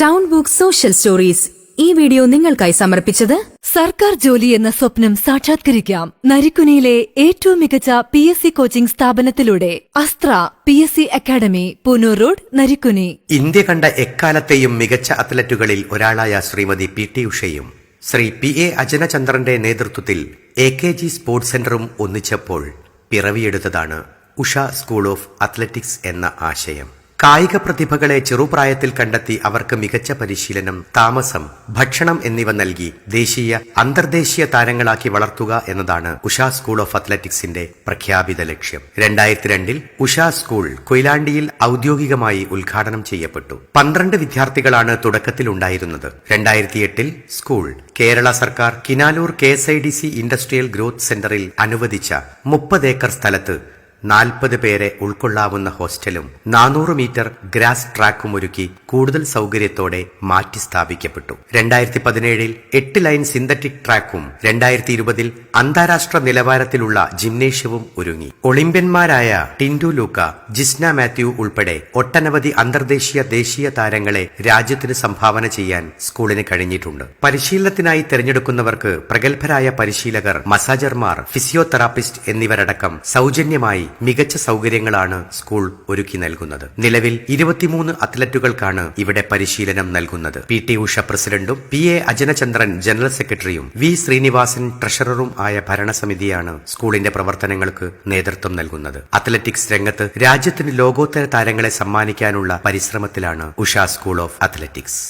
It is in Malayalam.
ടൗൺ ബുക്ക് സോഷ്യൽ സ്റ്റോറീസ് ഈ വീഡിയോ നിങ്ങൾക്കായി സമർപ്പിച്ചത് സർക്കാർ ജോലി എന്ന സ്വപ്നം സാക്ഷാത്കരിക്കാം. നരിക്കുനിയിലെ ഏറ്റവും മികച്ച P S C coaching സ്ഥാപനത്തിലൂടെ Astra P S C academy Punnoor road Narikkuni. India കണ്ട എക്കാലത്തെയും മികച്ച അത്ലറ്റുകളിൽ ഒരാളായ ശ്രീമതി പി ടി ഉഷയും ശ്രീ പി എ അജനചന്ദ്രന്റെ നേതൃത്വത്തിൽ എ കെ ജി സ്പോർട്സ് സെന്ററും ഒന്നിച്ചപ്പോൾ പിറവിയെടുത്തതാണ് ഉഷ സ്കൂൾ ഓഫ് അത്ലറ്റിക്സ് എന്ന ആശയം. കായിക പ്രതിഭകളെ ചെറുപ്രായത്തിൽ കണ്ടെത്തി അവർക്ക് മികച്ച പരിശീലനം താമസം ഭക്ഷണം എന്നിവ നൽകി ദേശീയ അന്തർദേശീയ താരങ്ങളാക്കി വളർത്തുക എന്നതാണ് ഉഷ സ്കൂൾ ഓഫ് അത്ലറ്റിക്സിന്റെ പ്രഖ്യാപിത ലക്ഷ്യം. രണ്ടായിരത്തി രണ്ടിൽ ഉഷ സ്കൂൾ കൊയിലാണ്ടിയിൽ ഔദ്യോഗികമായി ഉദ്ഘാടനം ചെയ്യപ്പെട്ടു. പന്ത്രണ്ട് വിദ്യാർത്ഥികളാണ് തുടക്കത്തിൽ ഉണ്ടായിരുന്നത് രണ്ടായിരത്തി എട്ടിൽ സ്കൂൾ കേരള സർക്കാർ Kinalur K S I D C industrial growth സെന്ററിൽ അനുവദിച്ച മുപ്പത് ഏക്കർ സ്ഥലത്ത് നാൽപ്പത് പേരെ ഉൾക്കൊള്ളാവുന്ന ഹോസ്റ്റലും നാനൂറ് മീറ്റർ ഗ്രാസ് ട്രാക്കും ഒരുക്കി കൂടുതൽ സൗകര്യത്തോടെ മാറ്റി സ്ഥാപിക്കപ്പെട്ടു. രണ്ടായിരത്തി പതിനേഴിൽ എട്ട് ലൈൻ സിന്തറ്റിക് ട്രാക്കും രണ്ടായിരത്തി ഇരുപതിൽ അന്താരാഷ്ട്ര നിലവാരത്തിലുള്ള ജിംനേഷ്യവും ഒരുങ്ങി. ഒളിമ്പ്യന്മാരായ ടിൻഡു ലൂക്ക ജിസ്ന മാത്യു ഉൾപ്പെടെ ഒട്ടനവധി അന്തർദേശീയ ദേശീയ താരങ്ങളെ രാജ്യത്തിന് സംഭാവന ചെയ്യാൻ സ്കൂളിന് കഴിഞ്ഞിട്ടുണ്ട്. പരിശീലനത്തിനായി തെരഞ്ഞെടുക്കുന്നവർക്ക് പ്രഗത്ഭരായ പരിശീലകർ മസാജർമാർ ഫിസിയോതെറാപ്പിസ്റ്റ് എന്നിവരടക്കം സൗജന്യമായി മികച്ച സൗകര്യങ്ങളാണ് സ്കൂൾ ഒരുക്കി നൽകുന്നത്. നിലവിൽ ഇരുപത്തിമൂന്ന് അത്ലറ്റുകൾക്കാണ് ഇവിടെ പരിശീലനം നൽകുന്നത്. പി ടി ഉഷ പ്രസിഡന്റും പി എ അജനചന്ദ്രൻ ജനറൽ സെക്രട്ടറിയും വി ശ്രീനിവാസൻ ട്രഷററും ആയ ഭരണസമിതിയാണ് സ്കൂളിന്റെ പ്രവർത്തനങ്ങൾക്ക് നേതൃത്വം നൽകുന്നത്. അത്ലറ്റിക്സ് രംഗത്ത് രാജ്യത്തിന് ലോകോത്തര താരങ്ങളെ സമ്മാനിക്കാനുള്ള പരിശ്രമത്തിലാണ് ഉഷ സ്കൂൾ ഓഫ് അത്ലറ്റിക്സ്.